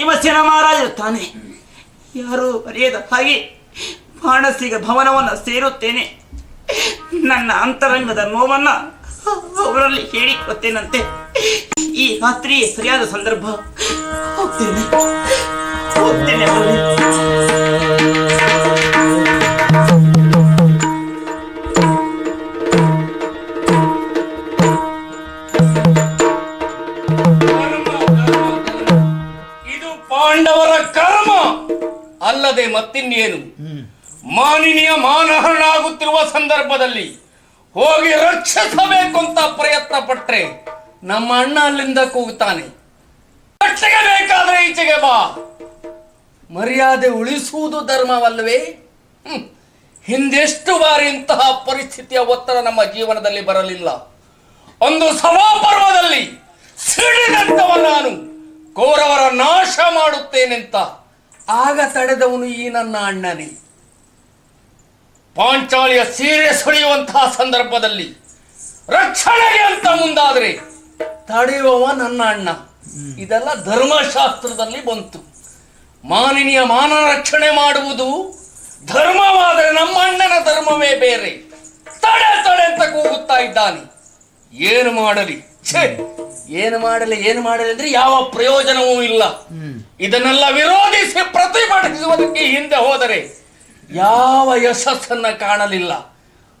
ಭೀಮಸೇನ ಮಹಾರಾಜಿರುತ್ತಾನೆ ಯಾರು ಅರಿಯದ ಹಾಗೆ ಬಾಣಸಿಗ ಭವನವನ್ನು ಸೇರುತ್ತೇನೆ. ನನ್ನ ಅಂತರಂಗದ ನೋವನ್ನ ಅವರಲ್ಲಿ ಹೇಳಿಕೊತ್ತೇನಂತೆ. ಈ ರಾತ್ರಿ ಸರಿಯಾದ ಸಂದರ್ಭ ಹೋಗ್ತೇನೆ. ಹೋಗ್ತೇನೆ ಅಲ್ಲದೆ ಮತ್ತಿನ್ನೇನು? ಮಾನಿನಿಯ ಮಾನಹರಣ ಆಗುತ್ತಿರುವ ಸಂದರ್ಭದಲ್ಲಿ ಹೋಗಿ ರಕ್ಷಿಸಬೇಕು ಅಂತ ಪ್ರಯತ್ನ ಪಟ್ಟರೆ ನಮ್ಮ ಅಣ್ಣ ಅಲ್ಲಿಂದ ಕೂಗುತ್ತಾನೆ. ರಕ್ಷೆಗೆ ಬೇಕಾದ್ರೆ ಈಚೆಗೆ ಬಾ. ಮರ್ಯಾದೆ ಉಳಿಸುವುದು ಧರ್ಮವಲ್ಲವೇ. ಹಿಂದೆಷ್ಟು ಬಾರಿ ಇಂತಹ ಪರಿಸ್ಥಿತಿಯ ಒತ್ತಡ ನಮ್ಮ ಜೀವನದಲ್ಲಿ ಬರಲಿಲ್ಲ. ಒಂದು ಸಭಾಪರ್ವದಲ್ಲಿ ಸಿಡಿದಂತವ ನಾನು. ಕೋರವರ ನಾಶ ಮಾಡುತ್ತೇನೆಂತ. ಆಗ ತಡೆದವನು ಈ ನನ್ನ ಅಣ್ಣನೇ. ಪಾಂಚಾಳಿಯ ಸೀರೆ ಸುಳಿಯುವಂತಹ ಸಂದರ್ಭದಲ್ಲಿ ರಕ್ಷಣೆಗೆ ಅಂತ ಮುಂದಾದರೆ ತಡೆಯುವವ ನನ್ನ ಅಣ್ಣ. ಇದೆಲ್ಲ ಧರ್ಮಶಾಸ್ತ್ರದಲ್ಲಿ ಬಂತು. ಮಾನಿನಿಯ ಮಾನ ರಕ್ಷಣೆ ಮಾಡುವುದು ಧರ್ಮವಾದರೆ ನಮ್ಮ ಅಣ್ಣನ ಧರ್ಮವೇ ಬೇರೆ. ತಡೆ ತಡೆ ಅಂತ ಕೂಗುತ್ತಾ ಇದ್ದಾನೆ. ಏನು ಮಾಡಲಿ? ಛೇ ಏನು ಮಾಡಲಿ ಏನು ಮಾಡಲಿ ಅಂದ್ರೆ ಯಾವ ಪ್ರಯೋಜನವೂ ಇಲ್ಲ. ಇದನ್ನೆಲ್ಲ ವಿರೋಧಿಸಿ ಪ್ರತಿಭಟಿಸುವುದಕ್ಕೆ ಹಿಂದೆ ಹೋದರೆ ಯಾವ ಯಶಸ್ಸನ್ನ ಕಾಣಲಿಲ್ಲ.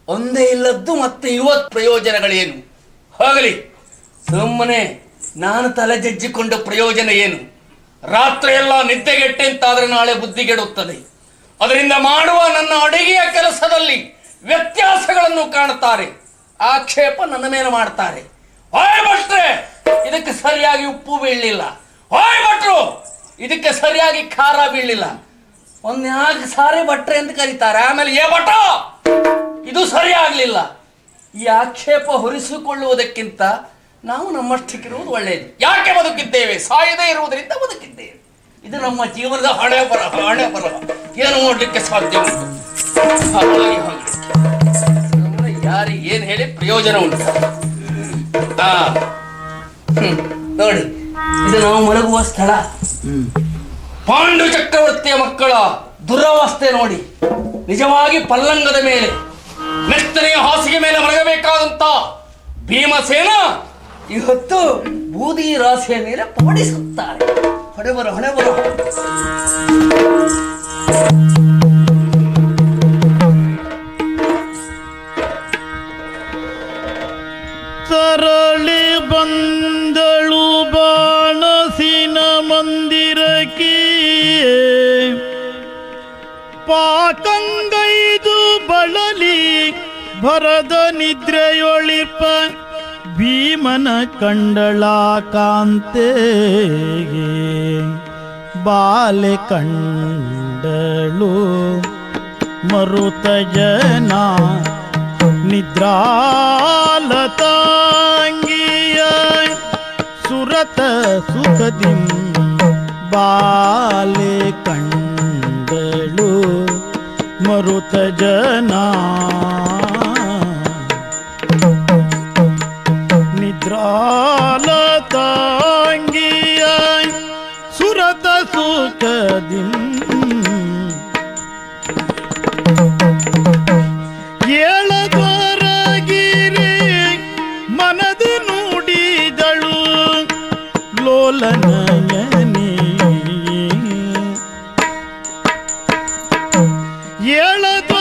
ಒಂದೇ ಇಲ್ಲದ್ದು ಮತ್ತೆ ಇವತ್ ಪ್ರಯೋಜನಗಳೇನು? ಹೋಗಲಿ. ಸುಮ್ಮನೆ ನಾನು ತಲೆ ಜಜ್ಜಿಕೊಂಡ ಪ್ರಯೋಜನ ಏನು? ರಾತ್ರಿ ಎಲ್ಲ ನಿದ್ದೆಗೆಟ್ಟೆ ಅಂತಾದ್ರೆ ನಾಳೆ ಬುದ್ಧಿಗೆಡುತ್ತದೆ ಅದರಿಂದ ಮಾಡುವ ನನ್ನ ಅಡುಗೆಯ ಕೆಲಸದಲ್ಲಿ ವ್ಯತ್ಯಾಸಗಳನ್ನು ಕಾಣುತ್ತಾರೆ. ಆಕ್ಷೇಪ ನನ್ನ ಮೇಲೆ ಮಾಡ್ತಾರೆ. ಹಾಯ್ ಇದಕ್ಕೆ ಸರಿಯಾಗಿ ಉಪ್ಪು ಬೀಳಲಿಲ್ಲ. ಹೋಯ್ ಭಟ್ರು, ಇದಕ್ಕೆ ಸರಿಯಾಗಿ ಖಾರ ಬೀಳಲಿಲ್ಲ. ಒಂದ್ ಯಾಕೆ ಸಾರಿ ಭಟ್ರೆ ಅಂತ ಕರೀತಾರೆ. ಆಮೇಲೆ, ಏ ಭಟ ಇದು ಸರಿ ಈ ಆಕ್ಷೇಪ ಹೊರಿಸಿಕೊಳ್ಳುವುದಕ್ಕಿಂತ ನಾವು ನಮ್ಮಷ್ಟಕ್ಕಿರುವುದು ಒಳ್ಳೆಯದು ಯಾಕೆ ಬದುಕಿದ್ದೇವೆ? ಸಾಯದೇ ಇರುವುದರಿಂದ ಬದುಕಿದ್ದೇವೆ. ಇದು ನಮ್ಮ ಜೀವನದ ಹಣೆ ಬರ ಹಣೆ ಬರ ಏನು ಮಾಡಲಿಕ್ಕೆ ಸಾಧ್ಯ ಉಂಟು. ಯಾರಿಗೆ ಏನು ಹೇಳಿ ಪ್ರಯೋಜನ ಉಂಟು? ಹ್ಮ್. ನೋಡಿ. ಇದು ನಾವು ಮಲಗುವ ಸ್ಥಳ. ಪಾಂಡು ಚಕ್ರವರ್ತಿಯ ಮಕ್ಕಳ ದುರವಸ್ಥೆ ನೋಡಿ. ನಿಜವಾಗಿ ಪಲ್ಲಂಗದ ಮೇಲೆ ಮೆತ್ತನೆಯ ಹಾಸಿಗೆ ಮೇಲೆ ಮಲಗಬೇಕಾದಂತ ಭೀಮಸೇನ ಇವತ್ತು ಬೂದಿ ರಾಶಿಯ ಮೇಲೆ ಪಡಿಸುತ್ತಾರೆ ಹೊಡೆಬರು ಹೊಡೆಬರು ಹೊಡೆ ಬರೋ ತರಳಿ ಬಂದಳು ಭರದ ನಿದ್ರೆಯೊಳಿಪ ಭೀಮನ ಕಂಡಳ ಕಾಂತೆಗೆ ಬಾಲೆ ಕಂಡಳು ಮರುತ ಜನ ನಿದ್ರಾಲತಾಂಗಿಯ ಸುರತ ಸುಖದಿ ಬಾಲೆ ಕಂಡಳು ಮರುತ ಜನ ಏಳದೊರಗಿರಿ ಮನದು ನುಡಿದಳು ಲೋಲನಯನಿ ಏಳದೊರಗಿರಿ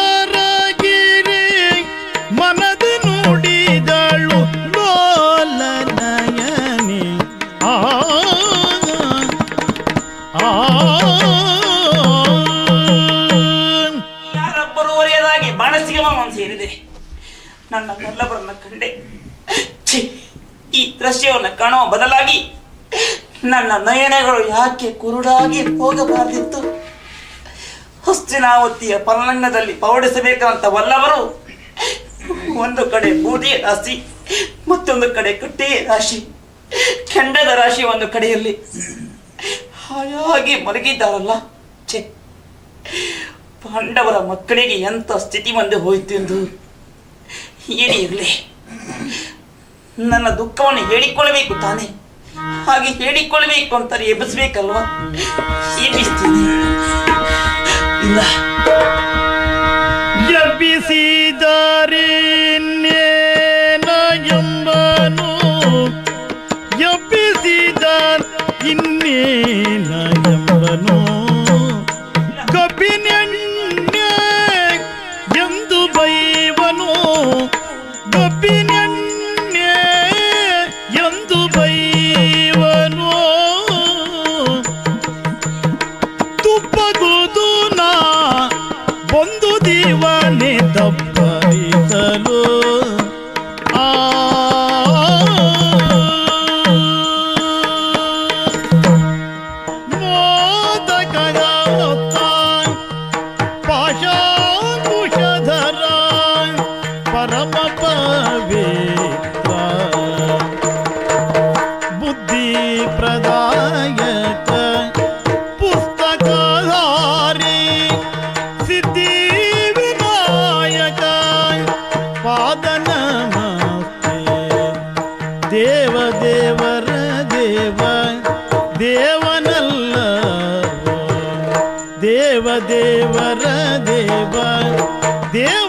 ನನ್ನ ಮಲ್ಲಬರನ್ನ ಕಂಡೆ. ಈ ದೃಶ್ಯವನ್ನು ಕಾಣುವ ಬದಲಾಗಿ ನನ್ನ ನಯನಗಳು ಯಾಕೆ ಕುರುಡಾಗಿ ಹೋಗಬಾರದಿತ್ತು? ಹಸ್ತಿನಾವತಿಯ ಪಲ್ಲಂಗದಲ್ಲಿ ಪೌಡಿಸಬೇಕಂತ ವಲ್ಲವರು ಒಂದು ಕಡೆ ಬೂದಿಯ ರಾಶಿ, ಮತ್ತೊಂದು ಕಡೆ ಕಟ್ಟೆಯ ರಾಶಿ, ಕೆಂಡದ ರಾಶಿ ಒಂದು ಕಡೆಯಲ್ಲಿ ಹಾಯಾಗಿ ಮಲಗಿದ್ದಾರಲ್ಲ. ಛೆ, ಪಾಂಡವರ ಮಕ್ಕಳಿಗೆ ಎಂಥ ಸ್ಥಿತಿ ಬಂದು ಹೋಯ್ತು ಎಂದು ಏನೇ ಇರಲಿ ನನ್ನ ದುಃಖವನ್ನು ಹೇಳಿಕೊಳ್ಳಬೇಕು ತಾನೆ. ಹಾಗೆ ಹೇಳಿಕೊಳ್ಳಬೇಕು ಅಂತಾರೆ ಎಬ್ಬಿಸ್ಬೇಕಲ್ವಾ? ಎಬ್ಬಿಸ್ತೀನಿ ಇಲ್ಲ. ಎಬ್ಬಿಸಿದರೇನೇನ ಎಂದು ಬೈವನು ತುಪ್ಪಗುದು ನಾ ಒಂದು ದೀವನೆ ತಪ್ಪರಿಸಲು ಆ. ಪರಮ ಪವಿತ್ರ ದೇವರ ದೇವ ದೇವನಲ್ಲವ